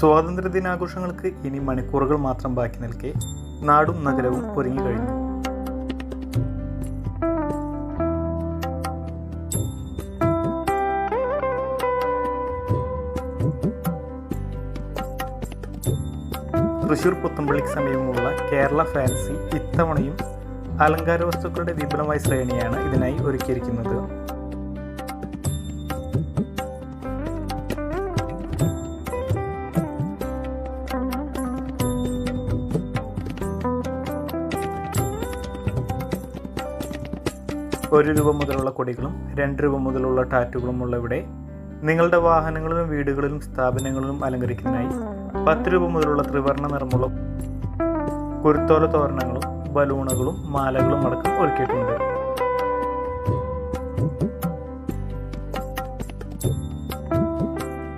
സ്വാതന്ത്ര്യ ദിനാഘോഷങ്ങൾക്ക് ഇനി മണിക്കൂറുകൾ മാത്രം ബാക്കി നിൽക്കെ നാടും നഗരവും ഒരുങ്ങിക്കഴിഞ്ഞു തൃശൂർ പുത്തമ്പള്ളിക്ക് സമീപമുള്ള കേരള ഫാൻസി ഇത്തവണയും അലങ്കാര വസ്തുക്കളുടെ വിപുലമായ ശ്രേണിയാണ് ഇതിനായി ഒരുക്കിയിരിക്കുന്നത്. ഒരു രൂപ മുതലുള്ള കൊടികളും രണ്ട് രൂപ മുതലുള്ള ടാറ്റുകളും ഉള്ള ഇവിടെ നിങ്ങളുടെ വാഹനങ്ങളിലും വീടുകളിലും സ്ഥാപനങ്ങളിലും അലങ്കരിക്കുന്നതിനായി പത്ത് രൂപ മുതലുള്ള ത്രിവർണ നിറമുള്ള കുരുത്തോല തോരണങ്ങളും ബലൂണുകളും മാലകളും അടക്കം ഒരുക്കിയിട്ടുണ്ട്.